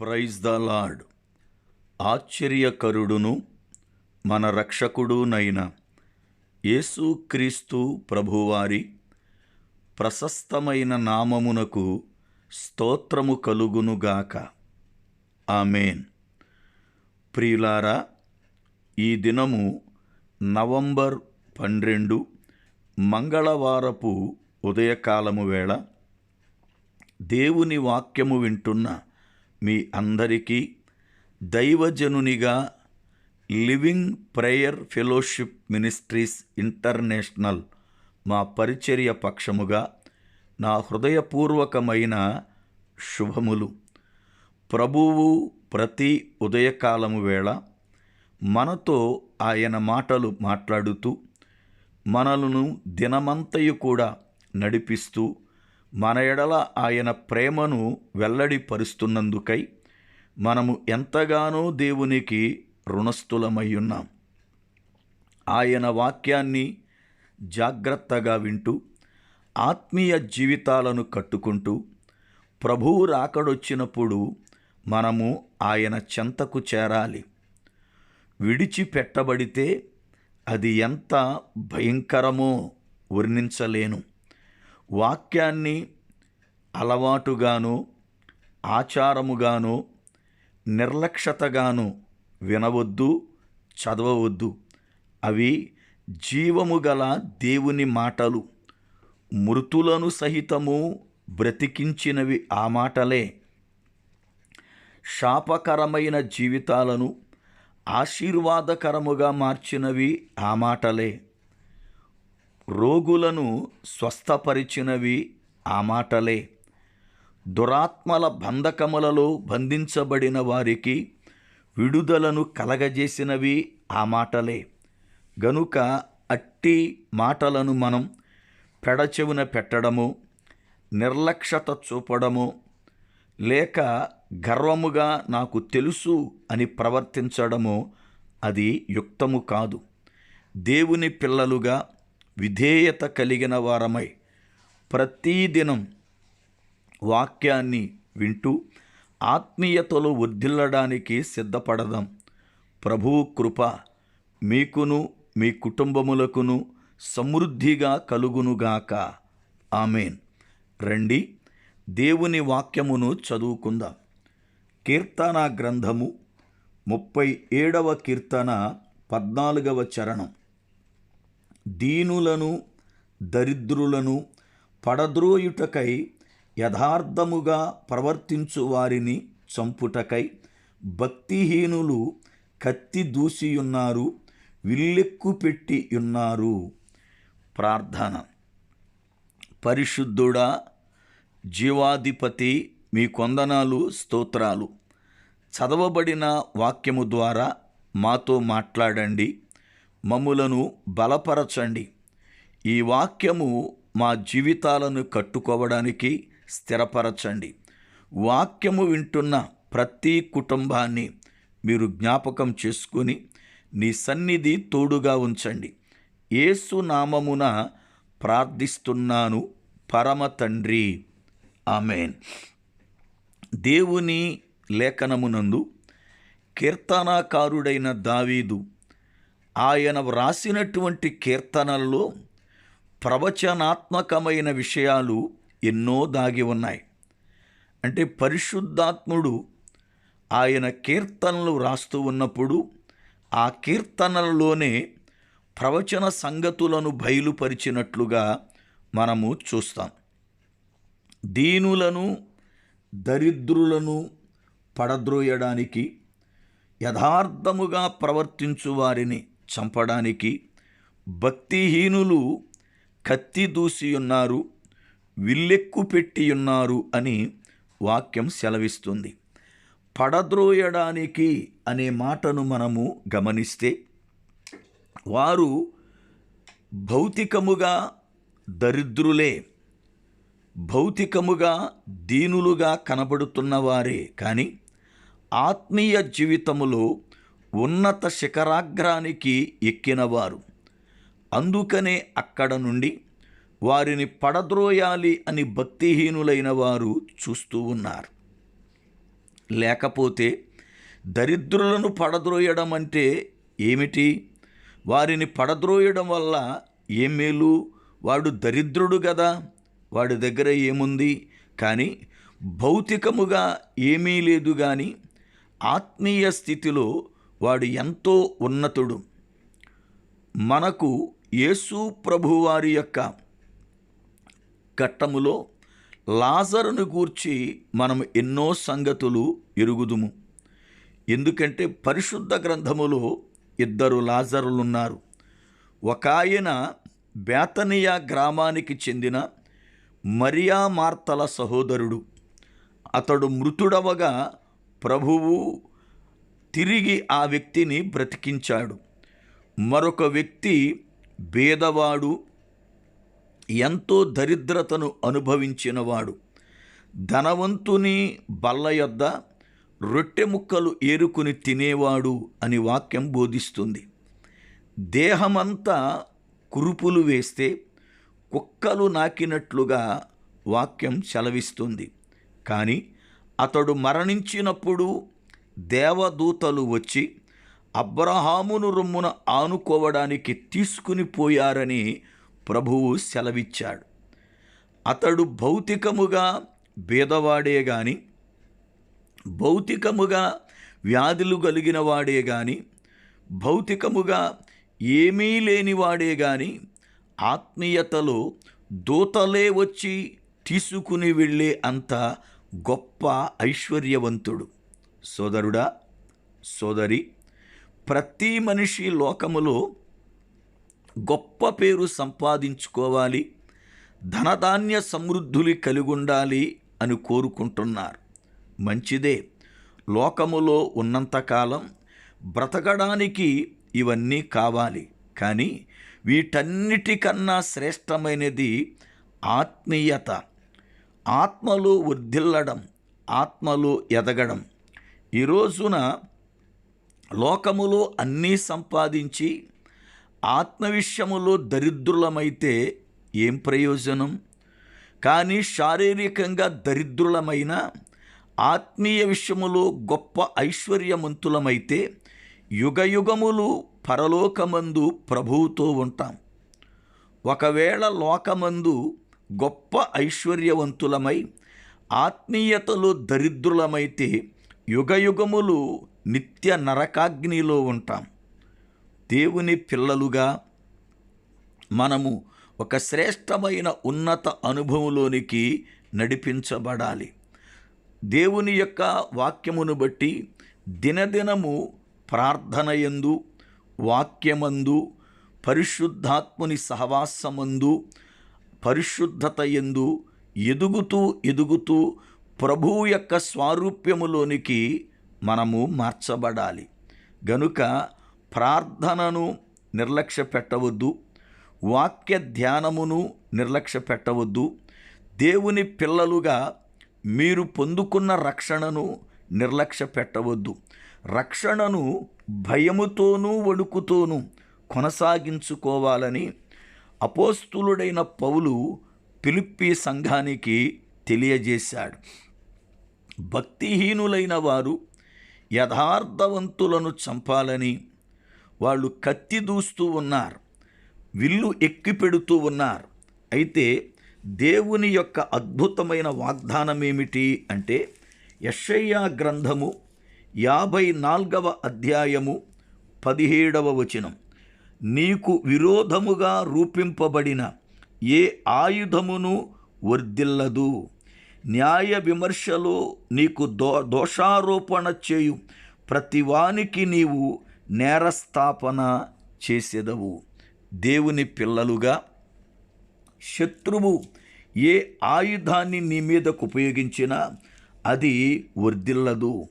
Praise the lord. ఆశ్చర్యకరుడును మన రక్షకుడునైన యేసుక్రీస్తు ప్రభువారి ప్రశస్తమైన నామమునకు స్తోత్రము కలుగునుగాక ఆమెన్. ప్రియులారా ఈ దినము నవంబర్ పన్నెండు మంగళవారపు ఉదయకాలము వేళ దేవుని వాక్యము వింటున్న మీ అందరికీ దైవజనునిగా living prayer fellowship ministries international మా పరిచర్య పక్షముగా నా హృదయపూర్వకమైన శుభములు. ప్రభువు ప్రతి ఉదయకాలము వేళ మనతో ఆయన మాటలు మాట్లాడుతూ మనలను దినమంతయు కూడా నడిపిస్తూ మన ఎడల ఆయన ప్రేమను వెల్లడిపరుస్తున్నందుకై మనము ఎంతగానో దేవునికి రుణస్థులమయ్యున్నాం. ఆయన వాక్యాన్ని జాగ్రత్తగా వింటూ ఆత్మీయ జీవితాలను కట్టుకుంటూ ప్రభువు రాకడొచ్చినప్పుడు మనము ఆయన చెంతకు చేరాలి. విడిచిపెట్టబడితే అది ఎంత భయంకరమో వర్ణించలేను. వాక్యాన్ని అలవాటుగాను ఆచారముగాను నిర్లక్ష్యతగాను వినవద్దు చదవవద్దు. అవి జీవము గల దేవుని మాటలు. మృతులను సహితము బ్రతికించినవి ఆ మాటలే. శాపకరమైన జీవితాలను ఆశీర్వాదకరముగా మార్చినవి ఆ మాటలే. రోగులను స్వస్థపరిచినవి ఆ మాటలే. దురాత్మల బంధకములలో బంధించబడిన వారికి విడుదలను కలగజేసినవి ఆ మాటలే. గనుక అట్టి మాటలను మనం పెడచెవున పెట్టడము నిర్లక్ష్యత చూపడము లేక గర్వముగా నాకు తెలుసు అని ప్రవర్తించడము అది యుక్తము కాదు. దేవుని పిల్లలుగా విధేయత కలిగిన వారమై ప్రతిదినం వాక్యాన్ని వింటూ ఆత్మీయతలో వర్ధిల్లడానికి సిద్ధపడదాం. ప్రభువు కృప మీకును మీ కుటుంబములకును సమృద్ధిగా కలుగునుగాక ఆమెన్. రండి దేవుని వాక్యమును చదువుకుందాం. కీర్తన గ్రంథము ముప్పై ఏడవ కీర్తన పద్నాలుగవ చరణం. దీనులను దరిద్రులను పడద్రోయుటకై యథార్థముగా ప్రవర్తించు వారిని చంపుటకై భక్తిహీనులు కత్తి దూసియున్నారు విల్లెక్కు పెట్టియున్నారు ప్రార్థన. పరిశుద్ధుడా జీవాధిపతి మీ కొందనాలు స్తోత్రాలు. చదవబడిన వాక్యము ద్వారా మాతో మాట్లాడండి. మమ్ములను బలపరచండి. ఈ వాక్యము మా జీవితాలను కట్టుకోవడానికి స్థిరపరచండి. వాక్యము వింటున్న ప్రతి కుటుంబాన్ని మీరు జ్ఞాపకం చేసుకుని నీ సన్నిధి తోడుగా ఉంచండి. ఏసు నామమున ప్రార్థిస్తున్నాను పరమ తండ్రి. ఆమెన్. దేవుని లేఖనమునందు కీర్తనాకారుడైన దావీదు ఆయన వ్రాసినటువంటి కీర్తనల్లో ప్రవచనాత్మకమైన విషయాలు ఎన్నో దాగి ఉన్నాయి. అంటే పరిశుద్ధాత్ముడు ఆయన కీర్తనలు వ్రాస్తూ ఉన్నప్పుడు ఆ కీర్తనలలోనే ప్రవచన సంగతులను బయలుపరిచినట్లుగా మనము చూస్తాం. దీనులను దరిద్రులను పడద్రోయడానికి యథార్థముగా ప్రవర్తించు వారిని చంపడానికి భక్తిహీనులు కత్తి దూసియున్నారు విల్లెక్కు పెట్టియున్నారు అని వాక్యం సెలవిస్తుంది. పడద్రోయడానికి అనే మాటను మనము గమనిస్తే వారు భౌతికముగా దరిద్రులే భౌతికముగా దీనులుగా కనబడుతున్నవారే కానీ ఆత్మీయ జీవితములో ఉన్నత శిఖరాగ్రానికి ఎక్కినవారు. అందుకనే అక్కడ నుండి వారిని పడద్రోయాలి అని భక్తిహీనులైన వారు చూస్తూ ఉన్నారు. లేకపోతే దరిద్రులను పడద్రోయడం అంటే ఏమిటి? వారిని పడద్రోయడం వల్ల ఏం మేలు? వాడు దరిద్రుడు కదా వాడి దగ్గర ఏముంది? కానీ భౌతికముగా ఏమీ లేదు కానీ ఆత్మీయ స్థితిలో వాడు ఎంతో ఉన్నతుడు. మనకు యేసు ప్రభువారి యొక్క ఘట్టములో లాజరును గూర్చి మనం ఎన్నో సంగతులు ఎరుగుదుము. ఎందుకంటే పరిశుద్ధ గ్రంథములో ఇద్దరు లాజరులున్నారు. ఒక ఆయన బేతనియా గ్రామానికి చెందిన మరియా మార్తల సహోదరుడు. అతడు మృతుడవగా ప్రభువు తిరిగి ఆ వ్యక్తిని బ్రతికించాడు. మరొక వ్యక్తి భేదవాడు ఎంతో దరిద్రతను అనుభవించినవాడు. ధనవంతుని బల్ల యొద్ద రొట్టె ముక్కలు ఏరుకుని తినేవాడు అని వాక్యం బోధిస్తుంది. దేహమంతా కురుపులు వేస్తే కుక్కలు నాకినట్లుగా వాక్యం చలవిస్తుంది. కానీ అతడు మరణించినప్పుడు దేవదూతలు వచ్చి అబ్రహామును రొమ్మున ఆనుకోవడానికి తీసుకుని పోయారని ప్రభువు సెలవిచ్చాడు. అతడు భౌతికముగా భేదవాడే గాని భౌతికముగా వ్యాధులు కలిగిన వాడే గాని భౌతికముగా ఏమీ లేనివాడే గాని ఆత్మీయతలో దూతలే వచ్చి తీసుకుని వెళ్ళే అంత గొప్ప ఐశ్వర్యవంతుడు. సోదరుడా సోదరి ప్రతి మనిషి లోకములో గొప్ప పేరు సంపాదించుకోవాలి ధనధాన్య సమృద్ధులు కలిగి ఉండాలి అని కోరుకుంటున్నారు. మంచిదే. లోకములో ఉన్నంతకాలం బ్రతకడానికి ఇవన్నీ కావాలి. కానీ వీటన్నిటికన్నా శ్రేష్టమైనది ఆత్మీయత. ఆత్మలో వర్ధిల్లడం ఆత్మలో ఎదగడం. ఈ రోజున లోకములో అన్నీ సంపాదించి ఆత్మ విషయములో దరిద్రులమైతే ఏం ప్రయోజనం? కానీ శారీరకంగా దరిద్రులమైన ఆత్మీయ విషయములో గొప్ప ఐశ్వర్యవంతులమైతే యుగయుగములు పరలోకమందు ప్రభువుతో ఉంటాం. ఒకవేళ లోకమందు గొప్ప ఐశ్వర్యవంతులమై ఆత్మీయతలో దరిద్రులమైతే యుగయుగములు నిత్య నరకాగ్నిలో ఉంటాం. దేవుని పిల్లలుగా మనము ఒక శ్రేష్టమైన ఉన్నత అనుభవంలోనికి నడిపించబడాలి. దేవుని యొక్క వాక్యమును బట్టి దినదినము ప్రార్థనయందు వాక్యమందు పరిశుద్ధాత్ముని సహవాసమందు పరిశుద్ధత ఎందు ఎదుగుతూ ఎదుగుతూ ప్రభువు యొక్క స్వారూప్యములోనికి మనము మార్చబడాలి. గనుక ప్రార్థనను నిర్లక్ష్య పెట్టవద్దు వాక్య ధ్యానమును నిర్లక్ష్య పెట్టవద్దు దేవుని పిల్లలుగా మీరు పొందుకున్న రక్షణను నిర్లక్ష్య పెట్టవద్దు రక్షణను భయముతోనూ వణుకుతోనూ కొనసాగించుకోవాలని అపోస్తులుడైన పౌలు పిలిప్పి సంఘానికి తెలియజేశాడు. భక్తిహీనులైన వారు యథార్థవంతులను చంపాలని వాళ్ళు కత్తి దూస్తూ ఉన్నారు విల్లు ఎక్కి పెడుతూ ఉన్నారు. అయితే దేవుని యొక్క అద్భుతమైన వాగ్దానం ఏమిటి అంటే యషయ్యా గ్రంథము యాభై నాల్గవ అధ్యాయము పదిహేడవ వచనం. నీకు విరోధముగా రూపింపబడిన ఏ ఆయుధమును వర్ధిల్లదు? న్యాయ విమర్శలు నీకు దో దోషారోపణ చేయు. ప్రతివానికి నీవు నేరస్థాపన చేసేదవు. దేవుని పిల్లలుగా శత్రువు ఏ ఆయుధాన్ని నీ మీదకు ఉపయోగించినా అది వర్ధిల్లదు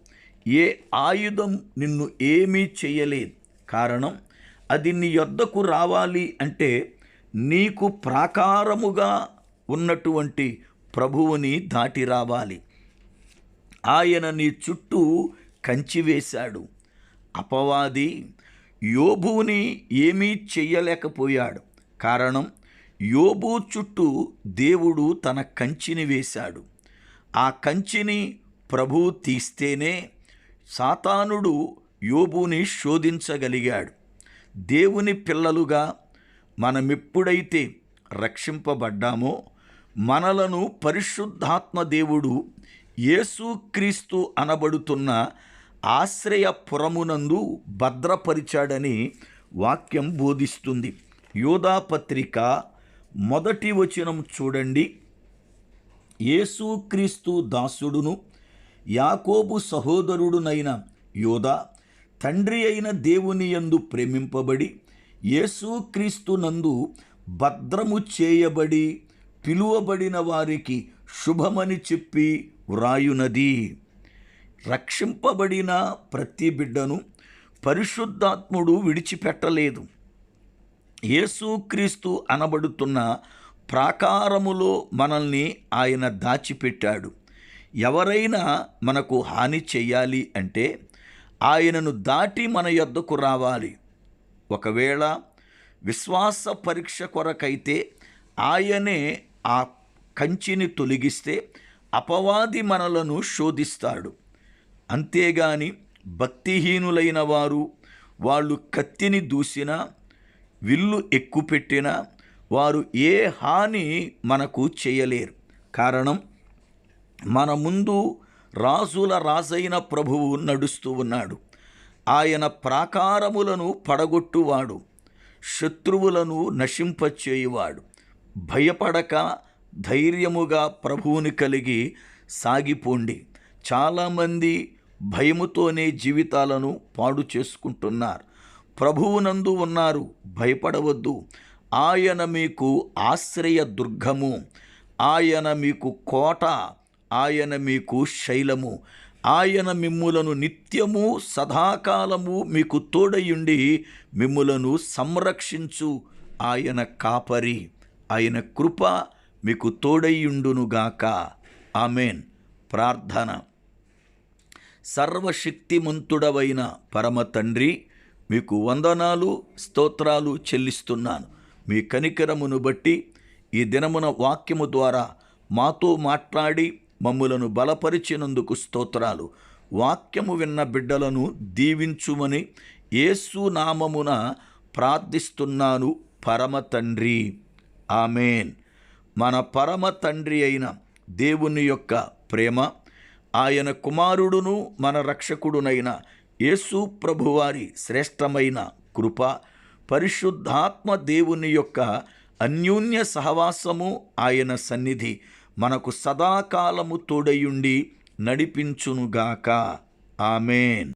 ఏ ఆయుధం నిన్ను ఏమీ చేయలేదు. కారణం అది నీ యొద్దకు రావాలి అంటే నీకు ప్రాకారముగా ఉన్నటువంటి ప్రభువుని దాటి రావాలి. ఆయన నీ చుట్టూ కంచి వేశాడు. అపవాది యోబుని ఏమీ చెయ్యలేకపోయాడు. కారణం యోబు చుట్టూ దేవుడు తన కంచిని వేశాడు. ఆ కంచిని ప్రభు తీస్తేనే సాతానుడు యోబుని శోధించగలిగాడు. దేవుని పిల్లలుగా మనమెప్పుడైతే రక్షింపబడ్డామో మనలను పరిశుద్ధాత్మ దేవుడు యేసుక్రీస్తు అనబడుతున్న ఆశ్రయపురమునందు భద్రపరిచాడని వాక్యం బోధిస్తుంది. యోధాపత్రిక మొదటి వచనం చూడండి. యేసుక్రీస్తు దాసుడును యాకోబు సహోదరుడునైన యోధ తండ్రి అయిన దేవుని యందు ప్రేమింపబడి యేసుక్రీస్తునందు భద్రము చేయబడి పిలువబడిన వారికి శుభమని చెప్పి వ్రాయునది. రక్షింపబడిన ప్రతి బిడ్డను పరిశుద్ధాత్ముడు విడిచిపెట్టలేదు. యేసుక్రీస్తు అనబడుతున్న ప్రాకారములో మనల్ని ఆయన దాచిపెట్టాడు. ఎవరైనా మనకు హాని చెయ్యాలి అంటే ఆయనను దాటి మన యొద్దకు రావాలి. ఒకవేళ విశ్వాస పరీక్ష కొరకైతే ఆయనే ఆ కంచిని తొలగిస్తే అపవాది మనలను శోధిస్తాడు. అంతేగాని భక్తిహీనులైన వారు వాళ్ళు కత్తిని దూసినా విల్లు ఎక్కుపెట్టినా వారు ఏ హాని మనకు చేయలేరు. కారణం మన ముందు రాజుల రాజైన ప్రభువు నడుస్తూ ఉన్నాడు. ఆయన ప్రాకారములను పడగొట్టువాడు శత్రువులను నశింపచేయువాడు. భయపడక ధైర్యముగా ప్రభువుని కలిగి సాగిపోండి. చాలామంది భయముతోనే జీవితాలను పాడు చేసుకుంటున్నారు. ప్రభువునందు ఉన్నారు భయపడవద్దు. ఆయన మీకు ఆశ్రయ దుర్గము. ఆయన మీకు కోట. ఆయన మీకు శైలము. ఆయన మిమ్ములను నిత్యము సదాకాలము మీకు తోడయుండి మిమ్ములను సంరక్షించు. ఆయన కాపరి. ఆయన కృప మీకు తోడయ్యుండునుగాక ఆమెన్. ప్రార్థన. సర్వశక్తిమంతుడవైన పరమ తండ్రి మీకు వందనాలు స్తోత్రాలు చెల్లిస్తున్నాను. మీ కనికరమును బట్టి ఈ దినమున వాక్యము ద్వారా మాతో మాట్లాడి మమ్ములను బలపరిచినందుకు స్తోత్రాలు. వాక్యము విన్న బిడ్డలను దీవించుమని యేసు నామమున ప్రార్థిస్తున్నాను పరమ తండ్రి. ఆమెన్. మన పరమ తండ్రి అయిన దేవుని యొక్క ప్రేమ ఆయన కుమారుడును మన రక్షకుడునైన యేసు ప్రభువారి శ్రేష్టమైన కృప పరిశుద్ధాత్మ దేవుని యొక్క అన్యోన్య సహవాసము ఆయన సన్నిధి మనకు సదాకాలము తోడయుండి నడిపించునుగాక. ఆమెన్.